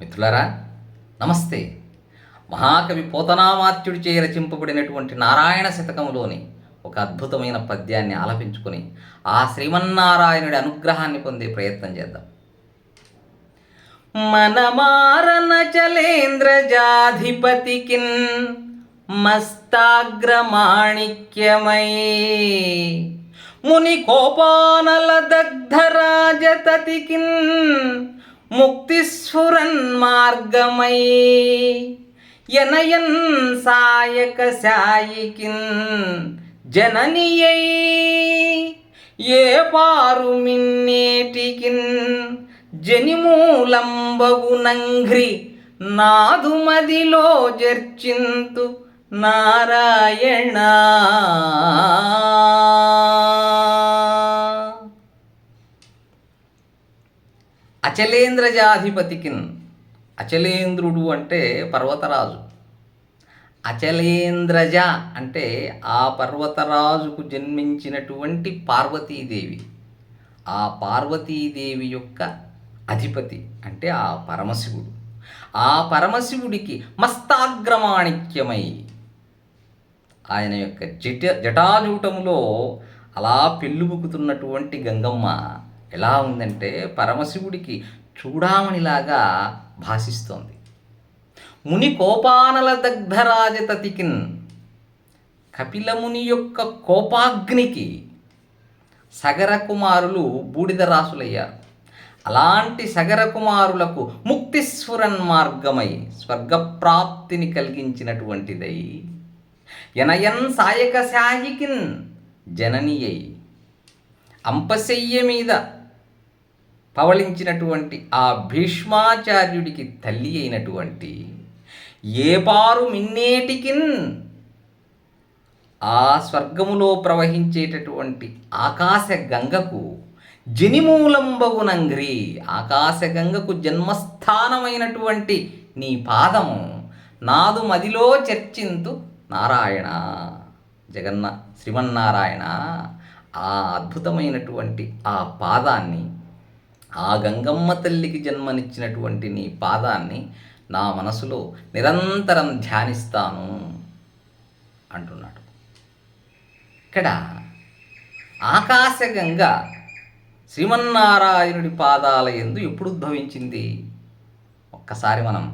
మిత్రులారా నమస్తే. మహాకవి పోతనామాత్యుడి చే రచింపబడినటువంటి నారాయణ శతకంలోని ఒక అద్భుతమైన పద్యాన్ని ఆలపించుకొని ఆ శ్రీమన్నారాయణుడి అనుగ్రహాన్ని పొందే ప్రయత్నం చేద్దాం. మనమారన చలేంద్రజాధిపతికిన్ మస్తాగ్రమాణిక్యమై ముని కోపానల దగ్ధరాజతతికిన్ ముక్తిస్ఫురన్ మార్గమై. ఎనయన్ సాయక సాయికిన్ జననియై. ఏ పారు మిన్నేటికిన్ జనిమూలంబగునంఘ్రి నాదుమదిలో జర్చింతు నారాయణ. అచలేంద్రజాధిపతికిన్. అచలేంద్రుడు అంటే పర్వతరాజు. అచలేంద్రజ అంటే ఆ పర్వతరాజుకు జన్మించినటువంటి పార్వతీదేవి. ఆ పార్వతీదేవి యొక్క అధిపతి అంటే ఆ పరమశివుడు. ఆ పరమశివుడికి మస్తాగ్రమాణిక్యమై ఆయన యొక్క జట జటాజూటములో అలా పెళ్ళుబుకుతున్నటువంటి గంగమ్మ ఎలా ఉందంటే పరమశివుడికి చూడామణిలాగా భాషిస్తోంది. ముని కోపానల దగ్ధరాజతతికిన్ కపిలముని యొక్క కోపాగ్నికి సగర కుమారులు బూడిద రాసులయ్యారు అలాంటి సగర కుమారులకు ముక్తిస్ఫురన్ మార్గమై స్వర్గప్రాప్తిని కలిగించినటువంటిదై ఎనయన్ సాయక సాయికిన్ జననీయై అంపశయ్య మీద పవళించినటువంటి ఆ భీష్మాచార్యుడికి తల్లి అయినటువంటి ఏపారు మిన్నేటికిన్ ఆ స్వర్గములో ప్రవహించేటటువంటి ఆకాశ గంగకు జనిమూలంబగునంగ్రి. ఆకాశ గంగకు జన్మస్థానమైనటువంటి నీ పాదము నాదు మదిలో చర్చింతు నారాయణ. జగన్న శ్రీమన్నారాయణ. ఆ అద్భుతమైనటువంటి ఆ పాదాన్ని ఆ గంగమ్మ తల్లికి జన్మనిచ్చినటువంటి నీ పాదాన్ని నా మనసులో నిరంతరం ధ్యానిస్తాను అంటున్నాడు. ఇక్కడ ఆకాశగంగ శ్రీమన్నారాయణుడి పాదాల ఎందు ఎప్పుడు ఉద్భవించింది? ఒక్కసారి మనం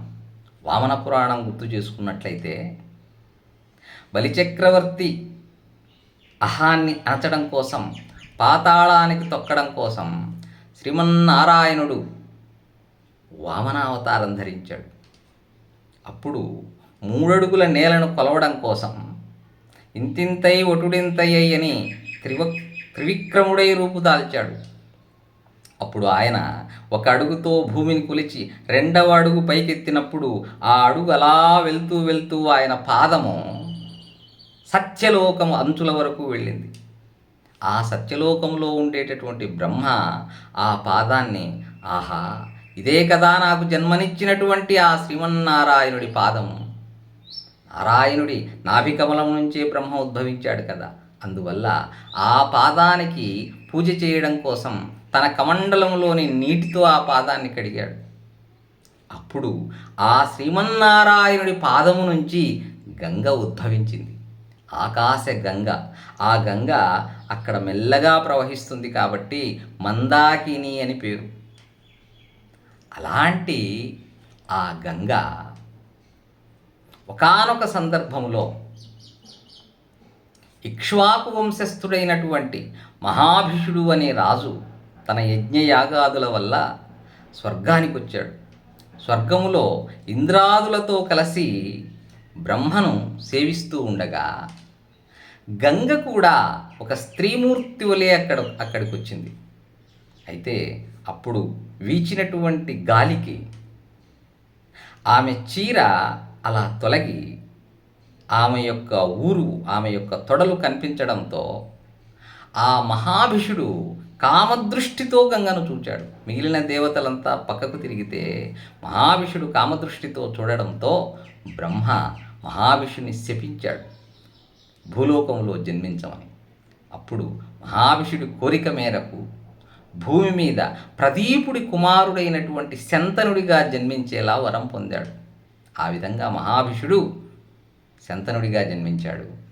వామన పురాణం గుర్తు చేసుకున్నట్లయితే బలిచక్రవర్తి అహాన్ని అణచడం కోసం పాతాళానికి తొక్కడం కోసం శ్రీమన్నారాయణుడు వామనావతారం ధరించాడు. అప్పుడు మూడడుగుల నేలను కొలవడం కోసం ఇంతింతై ఒటుడింతయ్యై అని త్రివ త్రివిక్రముడై రూపుదాల్చాడు అప్పుడు ఆయన ఒక అడుగుతో భూమిని కొలిచి రెండవ అడుగు పైకెత్తినప్పుడు ఆ అడుగు అలా వెళ్తూ వెళ్తూ ఆయన పాదము సత్యలోకము అంచుల వరకు వెళ్ళింది. ఆ సత్యలోకంలో ఉండేటటువంటి బ్రహ్మ ఆ పాదాన్ని ఆహా ఇదే కదా నాకు జన్మనిచ్చినటువంటి ఆ శ్రీమన్నారాయణుడి పాదము నారాయణుడి నాభికమలం నుంచే బ్రహ్మ ఉద్భవించాడు కదా. అందువల్ల ఆ పాదానికి పూజ చేయడం కోసం తన కమండలంలోని నీటితో ఆ పాదాన్ని కడిగాడు. అప్పుడు ఆ శ్రీమన్నారాయణుడి పాదము నుంచి గంగ ఉద్భవించింది. ఆకాశ గంగ ఆ గంగ అక్కడ మెల్లగా ప్రవహిస్తుంది కాబట్టి మందాకిని అని పేరు. అలాంటి ఆ గంగ ఒకానొక సందర్భంలో ఇక్ష్వాకు వంశస్థుడైనటువంటి మహాభిషుడు అనే రాజు తన యజ్ఞయాగాదుల వల్ల స్వర్గానికి వచ్చాడు స్వర్గములో ఇంద్రాదులతో కలిసి బ్రహ్మను సేవిస్తూ ఉండగా గంగ కూడా ఒక స్త్రీమూర్తి వలె అక్కడ అక్కడికి వచ్చింది అయితే అప్పుడు వీచినటువంటి గాలికి ఆమె చీర అలా తొలగి ఆమె యొక్క ఊరు ఆమె యొక్క తొడలు కనిపించడంతో ఆ మహాభిషుడు కామదృష్టితో గంగను చూచాడు. మిగిలిన దేవతలంతా పక్కకు తిరిగితే మహావిషుడు కామదృష్టితో చూడడంతో బ్రహ్మ మహావిషుని శపించాడు. భూలోకంలో జన్మించమని. అప్పుడు మహావిషుడి కోరిక మేరకు భూమి మీద ప్రదీపుడి కుమారుడైనటువంటి శంతనుడిగా జన్మించేలా వరం పొందాడు. ఆ విధంగా మహాభిషుడు శంతనుడిగా జన్మించాడు.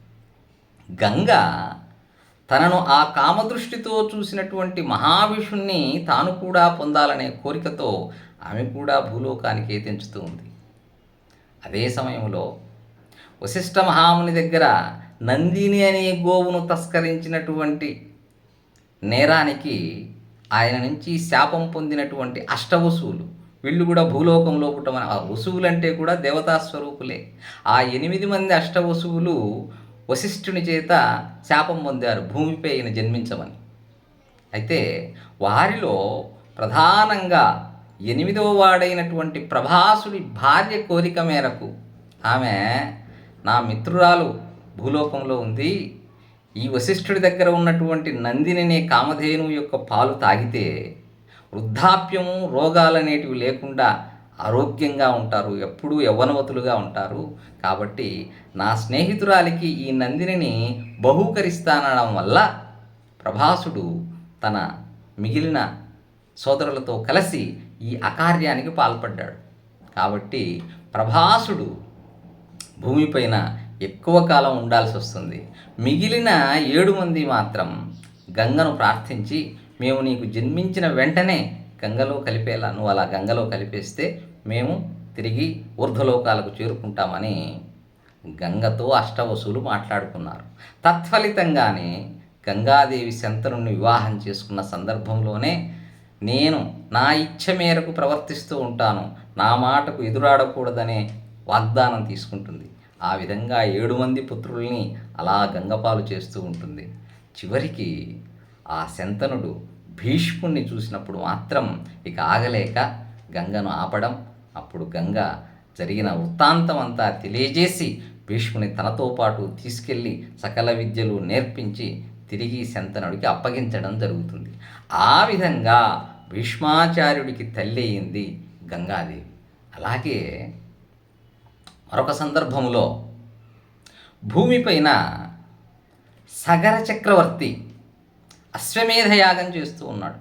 గంగ తనను ఆ కామదృష్టితో చూసినటువంటి మహావిషుణ్ణి తాను కూడా పొందాలనే కోరికతో ఆమె కూడా భూలోకానికి తెంచుతూ ఉంది. అదే సమయంలో వశిష్ఠ మహాముని దగ్గర నందిని అనే గోవును తస్కరించినటువంటి నేరానికి ఆయన నుంచి శాపం పొందినటువంటి అష్టవసువులు. వీళ్ళు కూడా భూలోకంలో పుట్టమని ఆ వసువులంటే కూడా దేవతా స్వరూపులే. ఆ ఎనిమిది మంది అష్టవసువులు వశిష్ఠుని చేత శాపం పొందారు భూమిపై ఈయన జన్మించమని. అయితే వారిలో ప్రధానంగా ఎనిమిదవ వాడైనటువంటి ప్రభాసుడి భార్య కోరిక మేరకు ఆమె నా మిత్రురాలు భూలోకంలో ఉంది. ఈ వశిష్ఠుడి దగ్గర ఉన్నటువంటి నందిని కామధేను యొక్క పాలు తాగితే వృద్ధాప్యము రోగాలనేటివి లేకుండా ఆరోగ్యంగా ఉంటారు ఎప్పుడూ యవ్వనవతులుగా ఉంటారు. కాబట్టి నా స్నేహితురాలికి ఈ నందిని బహూకరిస్తానడం వల్ల ప్రభాసుడు తన మిగిలిన సోదరులతో కలిసి ఈ అకార్యానికి పాల్పడ్డాడు. కాబట్టి ప్రభాసుడు భూమిపైన ఎక్కువ కాలం ఉండాల్సి వస్తుంది. మిగిలిన ఏడు మంది మాత్రం గంగను ప్రార్థించి మేము నీకు జన్మించిన వెంటనే గంగలో కలిపేలా నువ్వు అలా గంగలో కలిపేస్తే మేము తిరిగి ఊర్ధ్వలోకాలకు చేరుకుంటామని గంగతో అష్టవసులు మాట్లాడుకున్నారు. తత్ఫలితంగానే గంగాదేవి శంతనుని వివాహం చేసుకున్న సందర్భంలోనే నేను నా ఇచ్చ మేరకు ప్రవర్తిస్తూ ఉంటాను. నా మాటకు ఎదురాడకూడదనే వాగ్దానం తీసుకుంటుంది. ఆ విధంగా ఏడు మంది పుత్రుల్ని అలా గంగపాలు చేస్తూ ఉంటుంది. చివరికి ఆ శంతనుడు భీష్ముణ్ణి చూసినప్పుడు మాత్రం ఇక ఆగలేక గంగను ఆపడం అప్పుడు గంగ జరిగిన వృత్తాంతం అంతా తెలియజేసి భీష్ముని తనతో పాటు తీసుకెళ్ళి సకల విద్యలు నేర్పించి తిరిగి శంతనుడికి అప్పగించడం జరుగుతుంది. ఆ విధంగా భీష్మాచార్యుడికి తల్లి అయింది గంగాదేవి. అలాగే మరొక సందర్భంలో భూమిపైన సగర చక్రవర్తి అశ్వమేధ యాగం చేస్తూ ఉన్నాడు.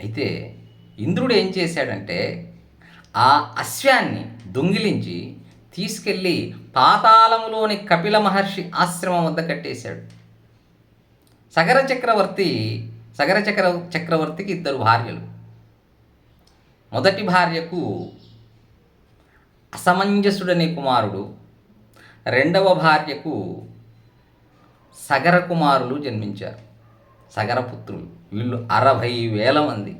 అయితే ఇంద్రుడు ఏం చేశాడంటే ఆ అశ్వాన్ని దొంగిలించి తీసుకెళ్ళి పాతాళములోని కపిల మహర్షి ఆశ్రమం వద్ద కట్టేశాడు. సగర చక్రవర్తి సగర చక్ర చక్రవర్తికి ఇద్దరు భార్యలు. మొదటి భార్యకు అసమంజసుడనే కుమారుడు. రెండవ భార్యకు సగర కుమారులు జన్మించారు. సగరపుత్రులు వీళ్ళు అరవై వేల మంది.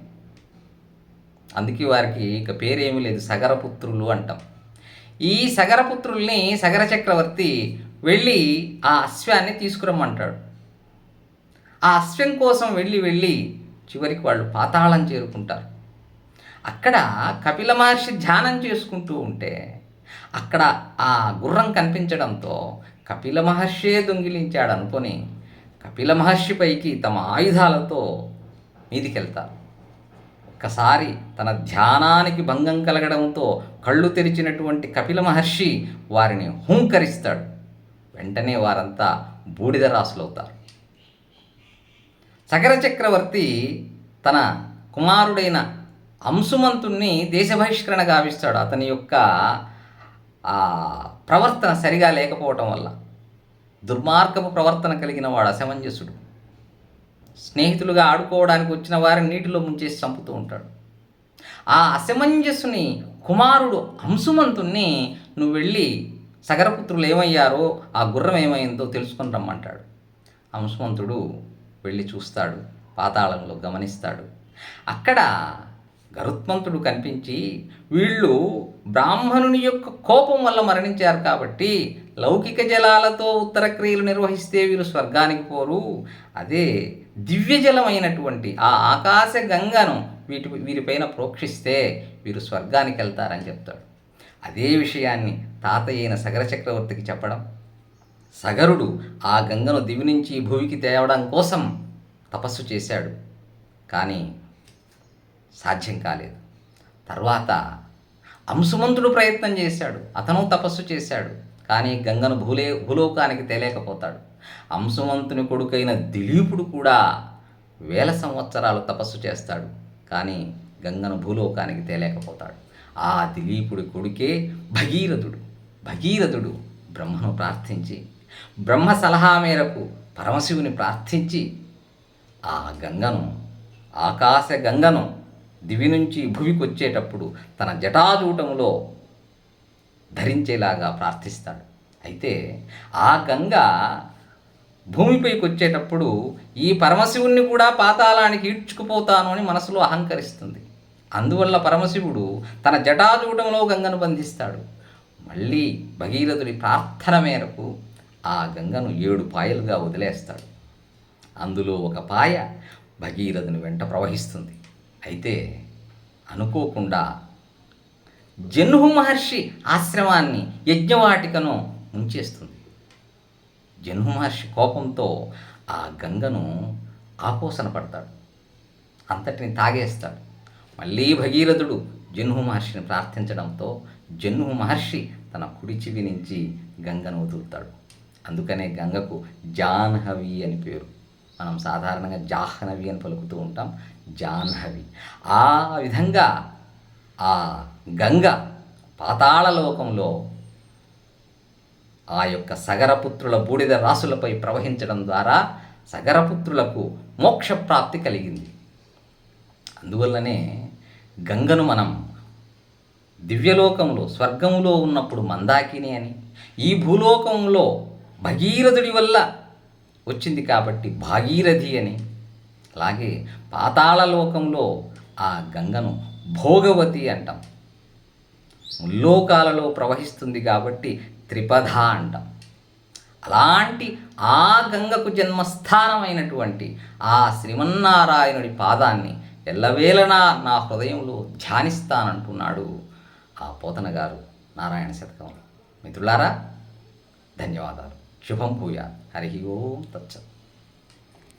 అందుకే వారికి ఇక పేరేమీ లేదు. సగరపుత్రులు అంటాం. ఈ సగరపుత్రుల్ని సగర చక్రవర్తి వెళ్ళి ఆ అశ్వాన్ని తీసుకురమ్మంటాడు. ఆ అశ్వం కోసం వెళ్ళి వెళ్ళి చివరికి వాళ్ళు పాతాళం చేరుకుంటారు. అక్కడ కపిల మహర్షి ధ్యానం చేసుకుంటూ ఉంటే అక్కడ ఆ గుర్రం కనిపించడంతో కపిల మహర్షే దొంగిలించాడు అనుకొని కపిల మహర్షి పైకి తమ ఆయుధాలతో మీదికెళ్తారు ఒక్కసారి తన ధ్యానానికి భంగం కలగడంతో కళ్ళు తెరిచినటువంటి కపిల మహర్షి వారిని హుంకరిస్తాడు. వెంటనే వారంతా బూడిద రాసులవుతారు. సగర చక్రవర్తి తన కుమారుడైన అంశుమంతుణ్ణి దేశ బహిష్కరణ గావిస్తాడు అతని యొక్క ప్రవర్తన సరిగా లేకపోవటం వల్ల. దుర్మార్గపు ప్రవర్తన కలిగిన వాడు అసమంజసుడు. స్నేహితులుగా ఆడుకోవడానికి వచ్చిన వారిని నీటిలో ముంచేసి చంపుతూ ఉంటాడు. ఆ అసమంజసుని కుమారుడు అంశుమంతుణ్ణి నువ్వు వెళ్ళి సగరపుత్రులు ఏమయ్యారో ఆ గుర్రం ఏమైందో తెలుసుకొని రమ్మంటాడు. అంశుమంతుడు వెళ్ళి చూస్తాడు పాతాళంలో గమనిస్తాడు. అక్కడ గరుత్మంతుడు కనిపించి వీళ్ళు బ్రాహ్మణుని యొక్క కోపం వల్ల మరణించారు కాబట్టి లౌకిక జలాలతో ఉత్తర క్రియలు నిర్వహిస్తే వీరు స్వర్గానికి పోరు. అదే దివ్య జలమైనటువంటి ఆ ఆకాశ గంగను వీటి వీరిపైన ప్రోక్షిస్తే వీరు స్వర్గానికి వెళ్తారని చెప్తాడు. అదే విషయాన్ని తాతయ్యైన సగర చక్రవర్తికి చెప్పడం. సగరుడు ఆ గంగను దివి నుంచి భూమికి తేవడం కోసం తపస్సు చేశాడు. కానీ సాధ్యం కాలేదు. తర్వాత అంశుమంతుడు ప్రయత్నం చేశాడు. అతను తపస్సు చేశాడు. కానీ గంగను భూలే భూలోకానికి తేలేకపోతాడు. అంశుమంతుని కొడుకైన దిలీపుడు కూడా వేల సంవత్సరాలు తపస్సు చేస్తాడు. కానీ గంగను భూలోకానికి తేలేకపోతాడు. ఆ దిలీపుడి కొడుకే భగీరథుడు. భగీరథుడు బ్రహ్మను ప్రార్థించి బ్రహ్మ సలహా మేరకు పరమశివుని ప్రార్థించి ఆ గంగను ఆకాశ గంగను దివి నుంచి భూమికి వచ్చేటప్పుడు తన జటాజూటంలో ధరించేలాగా ప్రార్థిస్తాడు. అయితే ఆ గంగ భూమిపైకి వచ్చేటప్పుడు ఈ పరమశివుణ్ణి కూడా పాతాళానికి ఈడ్చుకుపోతాను అని మనసులో అహంకరిస్తుంది. అందువల్ల పరమశివుడు తన జటాజూటంలో గంగను బంధిస్తాడు. మళ్ళీ భగీరథుడి ప్రార్థన మేరకు ఆ గంగను ఏడు పాయలుగా వదిలేస్తాడు. అందులో ఒక పాయ భగీరథుని వెంట ప్రవహిస్తుంది. అయితే అనుకోకుండా జన్హు మహర్షి ఆశ్రమాన్ని యజ్ఞవాటికను ముంచేస్తుంది. జన్హు మహర్షి కోపంతో ఆ గంగను ఆపోసన పడతాడు. అంతటిని తాగేస్తాడు. మళ్ళీ భగీరథుడు జన్హు మహర్షిని ప్రార్థించడంతో జన్హు మహర్షి తన కుడి చెవి నుంచి గంగను వదులుతాడు. అందుకనే గంగకు జాహ్నవి అని పేరు. మనం సాధారణంగా జాహ్నవి అని పలుకుతూ ఉంటాం. జాహ్నవి. ఆ విధంగా ఆ గంగ పాతాళలోకంలో ఆ యొక్క సగరపుత్రుల బూడిద రాసులపై ప్రవహించడం ద్వారా సగరపుత్రులకు మోక్షప్రాప్తి కలిగింది. అందువల్లనే గంగను మనం దివ్యలోకంలో స్వర్గములో ఉన్నప్పుడు మందాకిని అని ఈ భూలోకంలో భగీరథుడి వల్ల వచ్చింది కాబట్టి భాగీరథి అని అలాగే పాతాళలోకంలో ఆ గంగను భోగవతి అంటాం. ముల్లోకాలలో ప్రవహిస్తుంది కాబట్టి త్రిపథ అంటాం. అలాంటి ఆ గంగకు జన్మస్థానమైనటువంటి ఆ శ్రీమన్నారాయణుడి పాదాన్ని ఎల్లవేళనా నా హృదయంలో ధ్యానిస్తానంటున్నాడు ఆ పోతన గారు నారాయణ శతకంలో. మిత్రులారా ధన్యవాదాలు. శుభం భూయా హరి ఓం తచ్చత్